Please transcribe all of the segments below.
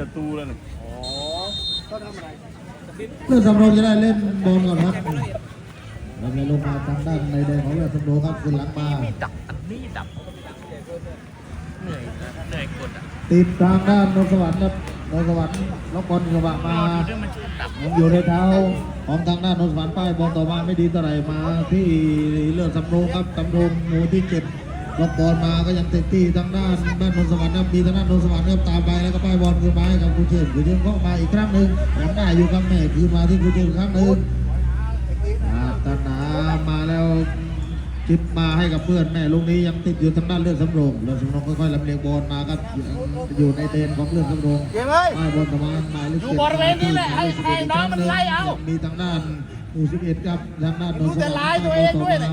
ศัตรูแล้วน่ะเลือดสำโรงจะได้เล่นบอลก่อนครับเราเลยลงมาทางด้านในแดงของเลือดสำโรงครับขึ้นหลังมาดับอันนี้ดับเหนื่อยนะเหนื่อยกดอะติดทางด้านนนสวรรค์ครับนนสวรรค์ล็อกบอลกระบะมาเรื่องมันชื่อดับยังอยู่ในเท้าของทางด้านนนสวรรค์ป้ายบอลต่อมาไม่ดีเท่าไหร่มาที่เลือดสำโรงครับสำโรงหมู่ที่เจ็ด ล็อกบอลมาก็ยังติดที่ทางด้านบ้านนนสวรรค์ครับมีทางด้านนนสวรรค์ครับตามไปแล้วก็ป้ายบอลขึ้นมาให้กับกูเชนกูเชนเข้ามาอีกครั้งหนึ่งยังได้อยู่กับแม่คืนมาที่กูเชนอีกครั้งหนึ่งอาตนามาแล้วจิบมาให้กับเพื่อนแม่ลูกนี้ยังติดอยู่ทางด้านเลือดสำโรงเลือดสำโรงค่อยๆลำเลียงบอลมาครับอยู่ในเดนของเลือดสำโรงป้ายบอลประมาณหมายเลขอยู่บริเวณนี้แหละให้ให้น้องมันไล่เอามีทางด้านอูสิบเอ็ดครับทางด้านโนนสดูแต่ลายตัวเองด้วยเนี่ย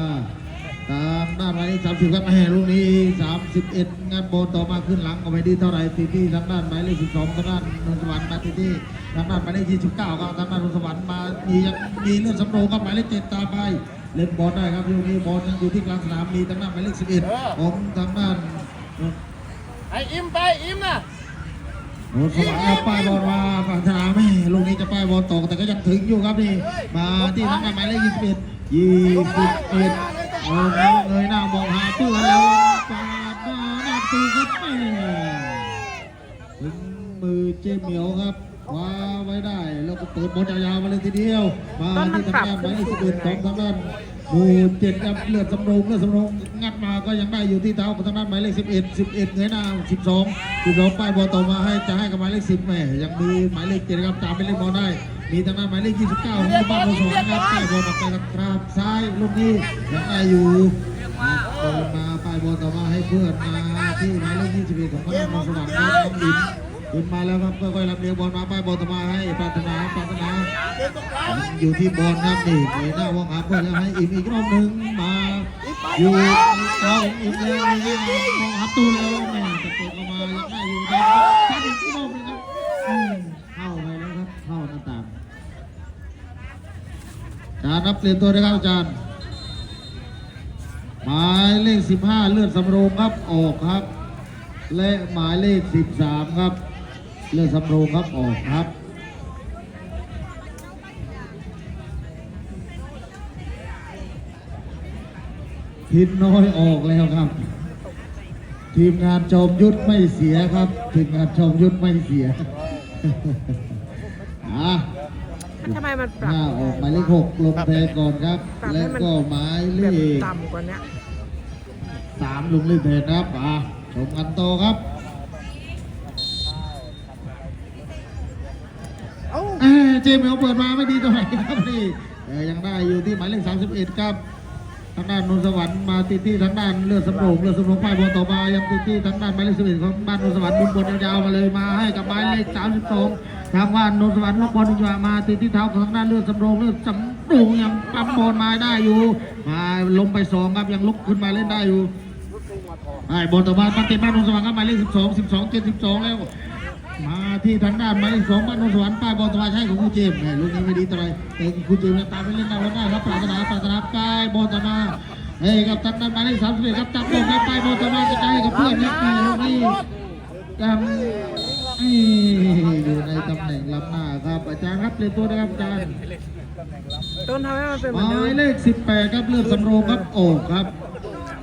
ทางด้านหมายเลขสามสิบครับแม่ลูกนี้สามสิบเอ็ดงานโบอลต่อมาขึ้นหลังก็ไม่ดีเท่าไรตีที่ทางด้านหมายเลขสิบสองทางด้านนนสวรรค์มาตีที่ทางด้านหมายเลขยี่สิบเก้าครับทางด้านนนสวรรค์มามียังมีเลือดสำโรงครับหมายเลขเจ็ดตามไปเล่นบอลได้ครับลูกนี้บอลยังอยู่ที่กลางสนามมีทางด้านหมายเลขสิบเอ็ดของทางด้านไออิมไปอิมนะโอ้สวรรค์ป้ายบอลมาฝั่งสนามแม่ลูกนี้จะป้ายบอลตกแต่ก็ยังถึงอยู่ครับนี่มาที่ทางด้านหมายเลขยี่สิบเอ็ดยี่สิบเอ็ด โอ้โหเงยหน้ามองหาเพื่อนแล้วปาดมาหน้าตีครับแม่ถึงมือเจเหมียวครับคว้าไว้ได้แล้วก็เปิดบอลยาวๆมาเลยทีเดียว มาที่ทางด้านหมายเลขสิบเอ็ดของทางด้านหมู่เจ็ดครับเลือดสำรงเลือดสำรงงัดมาก็ยังได้อยู่ที่เท้าของทางด้านหมายเลขสิบเอ็ดสิบเอ็ดเงยหน้าสิบสองสิบสองป้ายบอลต่อมาให้จะให้กับหมายเลขสิบแม่ยังมีหมายเลขเจ็ดครับตามไปเล่นบอลได้ มีทางด้านหมายเลขยี่สิบเก้าของบ้านเราสองนะครับป้ายบอลออกไปทางกราบซ้ายลูกนี้ยังได้อยู่บอลมาป้ายบอลต่อมาให้เพื่อนมาที่หมายเลขยี่สิบเอ็ดของบ้านเราสว่างครับน้องอินขึ้นมาแล้วครับค่อยๆลำเลียงบอลมาป้ายบอลต่อมาให้ปรารถนาปรารถนาอยู่ที่บอลครับนี่ในหน้าวงหาเพื่อนแล้วให้อิ่มอีกรอบหนึ่งมาอยู่เอาอิ่มแล้วนี่มองหาตูแล้วแม่ตะโกนเข้ามายังได้อยู่ครับชัดอีกรอบนึงครับเข้าไปแล้วครับเข้าหน้าต่างอา จารย์รับเปลี่ยนตัวนะครับอาจารย์หมายเลข 15 เลือดสำโรงครับออกครับ และหมายเลข 13 ครับ เลือดสำโรงครับออกครับทิศน้อยออกแล้วครับ ทีมงานจอมยุทธไม่เสียครับ ทีมงานจอมยุทธไม่เสียอะ ทำไมมันปรับหน้าออกหมายเลขหกลงแทนก่อนครับปรับให้และมันก็หมายเลแบบขต่ำกว่าเนี้ยสามลงเล่นแทนครับอะชมกันต่อครับเอ้ยเจมส์เขาเปิดมาไม่ดีเท่าไหร่ครับนี่แต่ยังได้อยู่ที่หมายเลข31ครับทางด้านนนสวรรค์มาติดที่ทางด้านเลือดสำโรงเลือดสำโรงป้ายบอลต่อมายังติดที่ทางด้านหมายเลขสิบเอ็ดของบ้านนนสวรรค์บุญบอลยาวๆมาเลยมาให้กับหมายเลขสามสิบสอง ทางบ้านนนสวรรค์ลูกบอลยามาติดที่เท้าของทางด้านเลือดสำโรงเลือดสำโรงยังปั๊มบอลมาได้อยู่มาลงไปสองครับยังลุกขึ้นมาเล่นได้อยู่ไอ้บอลต่อมาปันติดบ้านนนสวรรค์ครับหมายเลขสิบสองสิบสองเจ็ดสิบสองแล้ว มาที่ทางด้านหมายเลขสองบ้านนนสวรรค์ป้ายบอลต่อมาใช่ของครูเจมส์แหม่ลูกนี้ไม่ดีเท่าไหรแต่ครูเจมส์ตามไปเล่นได้แล้วได้ครับปรารถนาปรารถนาป้ายบอลต่อมาเฮ้ยกับทางด้านหมายเลขสามสิบเอ็ดครับจับบอลครับป้ายบอลต่อมาจะได้กับเพื่อนครับนี่ลูกนี้กำนี่อยู่ในตำ เปลี่ยนตัวนะครับอาจารย์ต้นทำให้มันเป็นเหหมือนมาเดิยมเลขสิบแปดครับเลือดสำโรงครับโอกครับ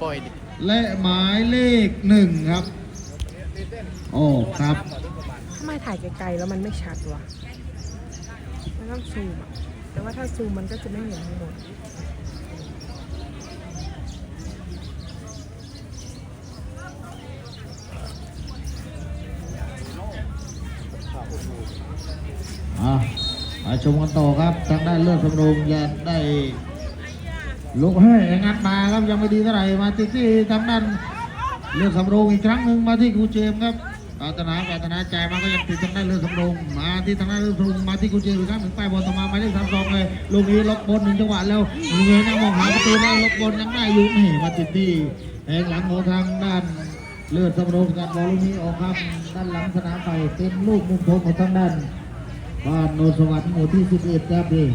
ปล่อยดิและหมายเลขหนึ่งครับโอกครับทำไมถ่ายไกลๆแล้วมันไม่ชัดวะมันต้องซูมอะแต่ว่าถ้าซูมมันก็จะไม่เห็นทั้งหมด อะ มาชมกันต่อครับ ทางด้านเลือดสำโรงยังได้ลุกให้งัดมาครับยังไม่ดีเท่าไหร่มาที่ที่ทางด้านเลือดสำโรงอีกครั้งหนึ่งมาที่ครูเจมครับปรารถนาปรารถนาใจมาก็ยังติดทางด้านเลือดสำโรงมาที่ทางด้านเลือดสำโรงมาที่ครูเจมอีกครั้งหนึ่งไปบอลต่อมาหมายเลขสามสองเลยลูกนี้ล็อกบอลหนึ่งจังหวะแล้วเงยหน้ามองหาประตูแล้ล็อกบอลยังได้อยู่นี่มาติดที่แหงหลังของทางด้านเลือดสำโรงกันบอลลูกนี้ออกครับด้านหลังสนามไปเป็นลูกมุมโถงของทางด้าน บ้านโนสวัสดิ์หมู่ที่11ครับพี่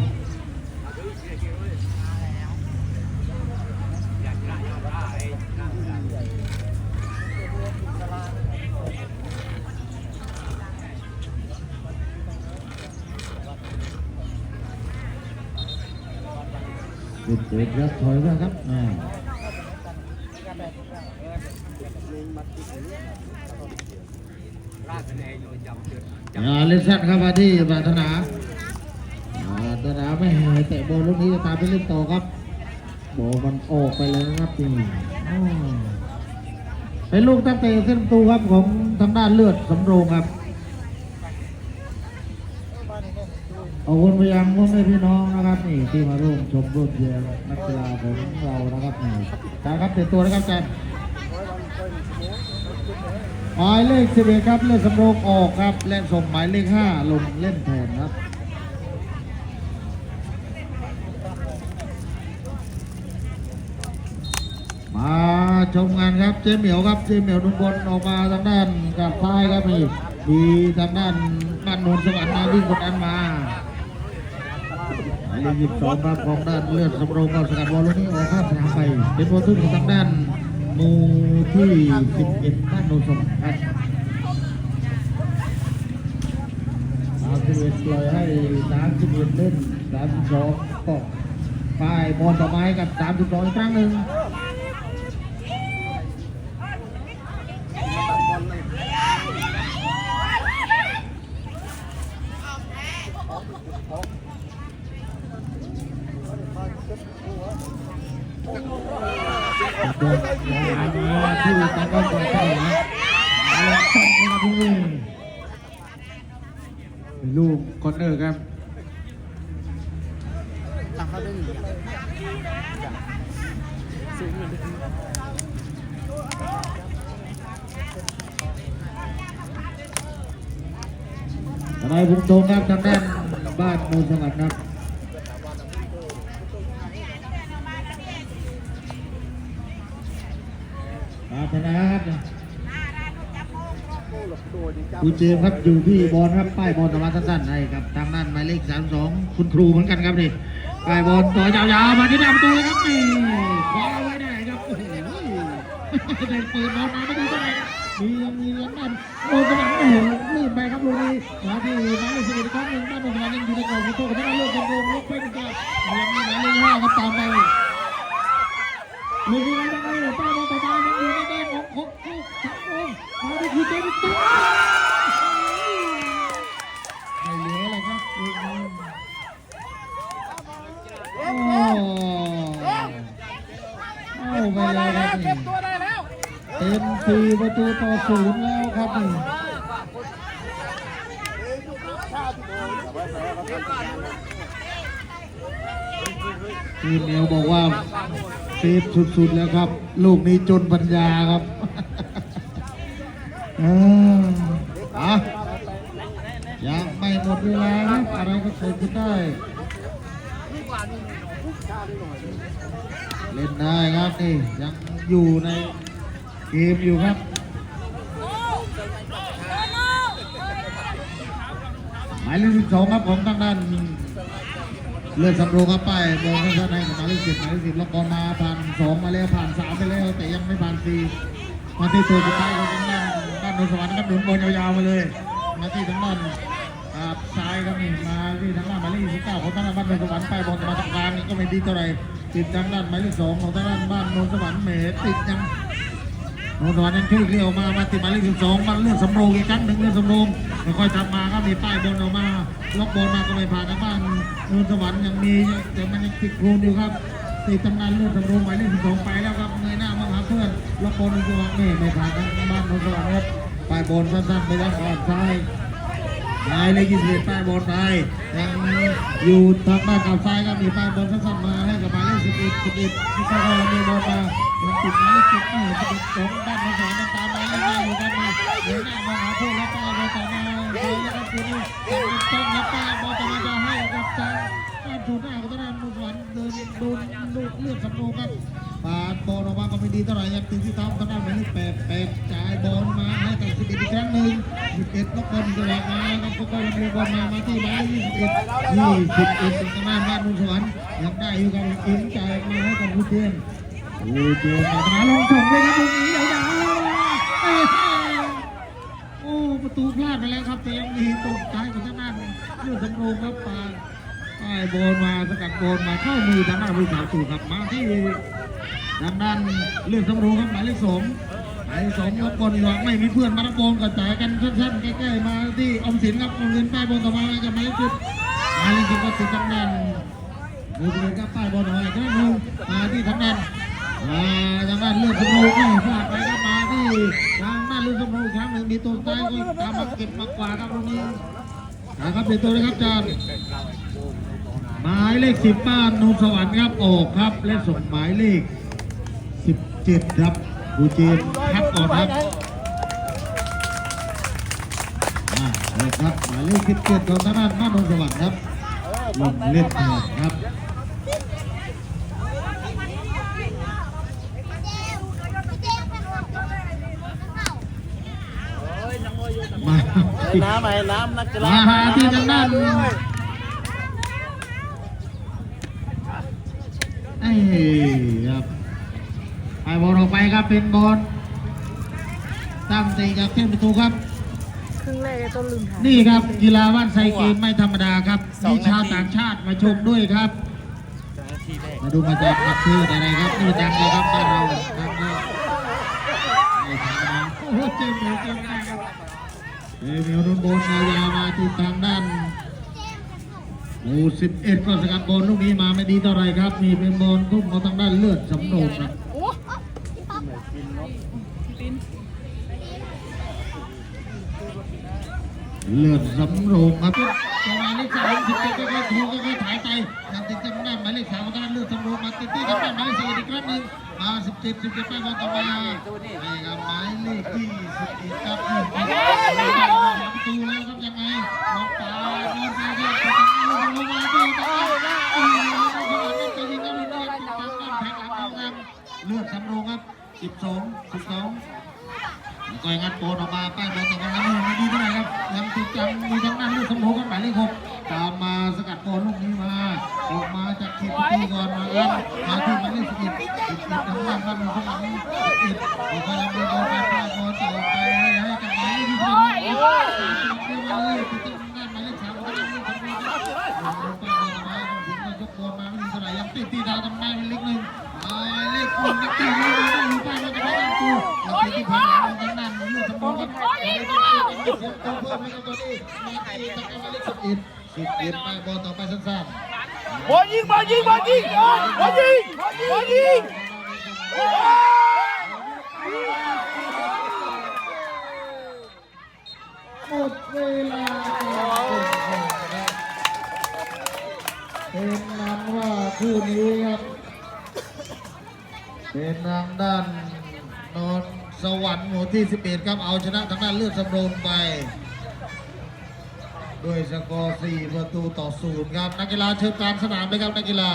ด็ดเด็กครับถอยแล้วครับอ่า อ่าเล่นสั้นครับมาที่ปรารถนาปรารถนาไม่ให้เตะบลูกนี้จะตามไปเล่นต่อครับโบมันออกไปแล้วนะครับนี่อ้าวเป็นลูกตั้งเตะเส้นประตูครับของทางด้านเลือดสำโรงครับขอบคุณไปยังพ่อแม่พี่น้องนะครับนี่ที่มาร่วมชมร่วมเชียร์นักกีฬาของเรานะครับนี่จาครับเตรียมตัวนะครับจาน หมายเลขสิบเอ็ดครับ เล่นสำรองออกครับและส่งหมายเลขห้าลงเล่นแทนครับมาชมงานครับเจเหมียวครับเจเหมียวนุ่บนออกมาทางด้านกับซ้ายครับนี่มีทางด้านบ้านโนนสวรรค์มาวิ่งกดดันมาหมายเลขยี่สิบสองครับของด้านเลือดสำโรงก็สกัดบอลลูกนี้ออกข้ามสนามไปเป็นบอลทุ่งของทางด้าน หมู่ที่ 11บ้านโนนสมครับสามสิบเอ็ดปล่อยให้สามสิบเอ็ดเล่นสามสิบสองตก็ป้ายบอลต่อไม้กับสามสิบสองอีกครั้งหนึ่ง เดินมา ก้อนก่อนะล้วส่งมาที่นี่ลูกคอนเนอร์ครับอะไรบุญตรงครับทางด้านบ้านมูสงัดครับ ปรารถนาครับคุณเจมส์ครับอยู่ที่บอลครับป้ายบอลสมาสั้นๆให้ครับทางด้านหมายเลขสามสองคุณครูเหมือนกันครับนี่ป้ายบอลต่อยาวๆมาที่หน้าประตูเลยครับนี่คว้าเอาไว้ได้ครับโอ้โหเดินปืนบอลมาไม่ดูเท่าไหร่ครับมียังมียังด้านโดนสนามโอ้โหลื่นไปครับลูกนี้มาที่หมายเลขสิบเอ็ดอีกครั้งหนึ่งด้านบนสนามยังอยู่ในกรอบของโต้กับทางด้านเลือกกันโดนลูกเป็นกับยังมีหมายเลขห้าครับตามไป มีอะไรบ้างเนี่ยป้าบอกต่อมายังอยู่ในแดนของของของสังคมมาดูคือเจมิตัวไม่เหลือเลยครับลูกนี้โอ้เอาไปเลยครับนี่ำสี่ประตูต่อศูนย์แล้วครับนี่ทีมเอวบอกว่าเซฟสุดๆแล้วครับ ลูกนี้จนปัญญาครับอะยังไม่หมดเวลาครับอะไรก็เกิดขึ้นได้เล่นได้ครับนี่ยังอยู่ใน เกมอยู่ครับหมายเลขสิบสองครับของทางด้านเลือดสำโรงครับป้ายบอลท่านในกับหมายเลขสิบหมายเลขสิบแล้วก็มาผ่านสองมาแล้วผ่านสามไปแล้วแต่ยังไม่ผ่านสี่มาที่ตัวสุดท้ายของทางด้านด้านโนนสวรรค์ครับหนุนบอลยาวๆมาเลย มาที่ทางด้านซ้ายครับนี่มาที่ทางด้านหมายเลขสิบเก้าของทางด้านบ้านโนนสวรรค์ไปบอลมาตรงกลางนี่ก็ไม่ดีเท่าไหร่ติดทางด้านหมายเลขสองของทางด้านบ้านโนนสวรรค์เหมติดยัง โนนวันนั้นช่วยเลี้ยวมา มาติดหมายเลขสิบสองมาเลือกสำโรงอีกครั้งหนึ่งเลือกสำโรงค่อยๆทำมาก็มีป้ายบอลออกมา ล็อกบอลมาก็ไม่ผ่านทางบ้านโนนสวรรค์ยังมีแต่มันยังติดโคลนอยู่ครับติดตำนานเลือกสำโรงหมายเลขสิบสองไปแล้วครับเงยหน้ามองหาเพื่อน ล็อกบอลโนนสวรรค์นี่ไม่ผ่านทางบ้านโนนสวรรค์ครับป้ายบอลสั้นๆไปยังอ่อนซ้ายนายเลขยี่สิบเอ็ดป้ายบอลไปยังอยู่ทางด้านกับซ้ายครับมีป้ายบอลสั้นๆมาให้กับหมาย สิบเอ็ดสิบเอ็ดที่เข้ามามีบอลมายังติดหมายเลขสิบเอ็ดสิบเอ็ดสองด้านของสองตามมาเรื่อยๆอยู่กันมาเดินหน้ามองหาเพื่อนแล้วป้ายบอลต่อมาเดินแล้วก็คือนี่ต้องแล้วป้ายบอลต่อมาจะให้กับทางด้านถูหน้าของทางด้านมุสลิมเดินโดนลูกเลือดสำโรงครับปาดบอลออกมาก็ไม่ดีเท่าไหร่ยังติดที่เท้าทางด้านหมายเลขแปดแปดจ่ายบอลมาให้กับสิบเอ็ดอีกครั้งหนึ่งสิบเอ็ดล็อกบอลจังหวะมาครับก็ลำเลียงบอลมามาที่หมายเลขยี่สิบเอ็ดยี่สิบเอ็ดทางด้านบ้านมุสลิม ยังได้อยู่กับอินจ่ายมาให้กับผู้เทียนผู้เทียนมาหาลงส่งเลยครับตรงนี้ยาวๆเอ้ยโอ้ประตูพลาดไปแล้วครับแต่ยังมีตกท้ายของทางด้านเลือดสำโรงครับปาป้ายบอลมาสกัดบอลมาเข้ามือทางด้านผู้สาวตู่ครับมาที่ทางด้านเลือดสำรูครับหมายเลขสองหมายเลขสองครับบอลอีกว่าไม่มีเพื่อนมารับอลกระจายกันสั้นๆใกล้ๆมาที่ออมสินครับออมสินป้ายบอลต่อมากับหมายเลขสิบหมายเลขสิบก็ติดทางด้าน มือเลยครับป้ายบอลหน่อยครั้งหนึ่งมาที่ทางด้านมาทางด้านเลือดสำรูไม่พลาดไปครับมาที่ทางด้านเลือดสำรูครั้งหนึ่งมีตัวซ้ายก็ตามมาเก็บมากกว่าครับตรงนี้นะครับเปลี่ยนตัวเลยครับอาจารย์หมายเลขสิบบ้านนนสวรรค์ครับออกครับและส่งหมายเลขสิบเจ็ดครับบูเจนครับก่อนครับอ่าเลยครับหมายเลขสิบเจ็ดของทางด้านบ้านนนสวรรค์ครับลงเล่นแทนครับมา น้ำไหมน้ำนักกีฬามาหาที่ทางด้านไอ้ครับไอ้บอลออกไปครับเป็นบอลตั้งตีกับเส้นประตูครับครึ่งแรกต้นลืมถ่ายนี่ครับกีฬาว่านไซเกมไม่ธรรมดาครับมีชาวต่างชาติมาชมด้วยครับสองนาทีแรกมาดูมาจากประเทศอะไรครับนี่ดังเลยครับบ้านเราดังเลยไม่ธรรมดาโอ้โหเจ็บเหนียวเจ็บได้ครับ เจ็บเหนียวโดนโบนยามาที่ทางด้านหมู่สิบเอ็ดก็สกัดบอลลูกนี้มาไม่ดีเท่าไรครับ มีเป็นบอลทุ่มเขาทางด้านเลือดสำโรงครับเลือดสำโรงครับจังหวะนี้สามสิบเจ็ดก็ค่อยถูกก็ค่อยถ่ายไปยังติดจำได้หมายเลขสามของทางด้านเลือดสำโรงมาติดที่ทางด้านหมายเลขสี่อีกครั้งหนึ่งมาสิบเจ็ดสิบเจ็ดไปบอลต่อมาให้กับหมายเลขที่สิบเอ็ดครับนี่ไปได้หลังประตูแล้วครับยังไงน้องปลาโดนไปทางด้านเลือดสำรงมาที่ทางด้านอืมแล้วก็จะยิงเข้าไปเลือดติดทางด้านแทงหลังของทางเลือดสำโรงครับสิบสองสิบสองก็ยังงัดโปนออกมาป้ายบอลต่อมาแล้วไม่ดีเท่าไหร่ครับยังติดจังมีทั้งนั้นลูกสมโภกันหมายเลขหก ตามมาสกัดบอลลูกนี้มา ออกมาจากเขตประตูก่อนมาครับมาที่หมายเลขสิบเอ็ดสิบเอ็ดทางด้านบ้านหนึ่งข้างหลังสิบเอ็ดแล้วก็ยังมีบอลไปป้ายบอลต่อไปให้กับหมายเลขที่สิบเอ็ดมาเลยติดทางด้านหมายเลขสามของทางด้านลูกสมโภครับป้ายบอลมาถึงก็ยกบอลมาไม่ดีเท่าไหร่ยังติดตีดาวทำไมเป็นเล็กหนึ่งหมายเลขหนึ่งนักเตะที่มาได้อยู่ป้ายบอลจะไปด้านตูเราไปที่ผ่านหลังของทางด้านลูกสมโภครับสิบเอ็ด ต่ไปบอลต่อไปสั้นบอลยิงบอลยิงบอลยิงบอลยิงบอลยิงๆหมดเวลาเป็นนั้นว่าคู่นี้ครับเป็นทางด้านนนท์สวรรค์หมู่ที่ 11 ครับเอาชนะทางด้านเลือดสำโรงไป ด้วยสกอร์4ประตูต่อศูนย์ครับนักกีฬาเชิญการสนามเลยครับนักกีฬา